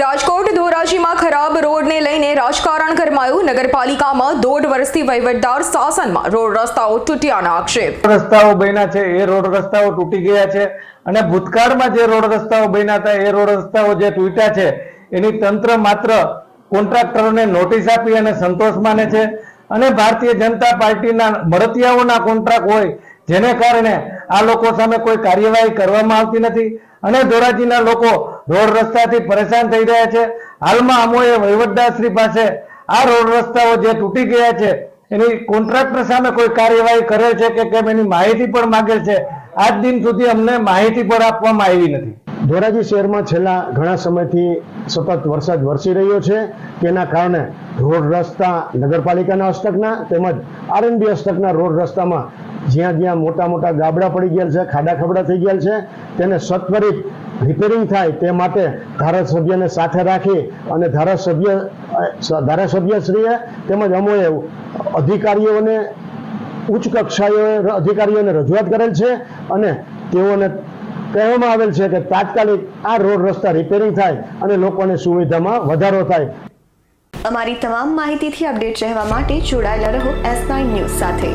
રાજકોટ ધોરાજીમાં ખરાબ રોડને લઈને રાજકારણ ગરમાયું. નગરપાલિકામાં દોઢ વર્ષથી વહીવટદાર શાસનમાં રોડ રસ્તાઓ તૂટ્યાના આક્ષેપ. રસ્તાઓ બન્યા છે, એ રોડ રસ્તાઓ તૂટી ગયા છે અને ભૂતકાળમાં જે રોડ રસ્તાઓ બન્યા હતા, એ રોડ રસ્તાઓ જે તૂટ્યા છે, એની તંત્ર માત્ર કોન્ટ્રાક્ટરોને નોટિસ આપી અને સંતોષ માને છે. અને ભારતીય જનતા પાર્ટીના મળતિયાઓના કોન્ટ્રાક્ટ હોય, જેને કારણે આ લોકો સામે કોઈ કાર્યવાહી કરવામાં આવતી નથી. અને ધોરાજીના લોકો રોડ રસ્તાથી પરેશાન થઈ રહ્યા છે. હાલમાં અમોએ વહીવટદારશ્રી પાસે આ રોડ રસ્તાઓ જે તૂટી ગયા છે, એની કોન્ટ્રાક્ટર સામે કોઈ કાર્યવાહી કરેલ છે કે કેમ એની માહિતી પણ માંગેલ છે. આજ દિન સુધી અમને માહિતી પણ આપવામાં આવી નથી. ધોરાજી શહેરમાં છેલ્લા ઘણા સમયથી સતત વરસાદ વરસી રહ્યો છે તેના કારણે રોડ રસ્તા નગરપાલિકાના હસ્તકના તેમજ આરએનબી હસ્તકના રોડ રસ્તામાં જ્યાં જ્યાં મોટા મોટા ગાબડા પડી ગયેલ છે, ખાડા ખબડા થઈ ગયેલ છે, તેને સત્વરિત રિપેરિંગ થાય તે માટે ધારાસભ્યને સાથે રાખી અને ધારાસભ્ય ધારાસભ્યશ્રીએ તેમજ અમોએ અધિકારીઓને, ઉચ્ચ કક્ષાએ અધિકારીઓને રજૂઆત કરેલ છે અને તેઓને કહેવામાં આવેલ છે કે તાત્કાલિક આ રોડ રસ્તા રિપેરિંગ થાય અને લોકોને સુવિધામાં વધારો થાય. અમારી તમામ માહિતીથી અપડેટ રહેવા માટે જોડાયેલા રહો એસ નાઇન ન્યૂઝ સાથે.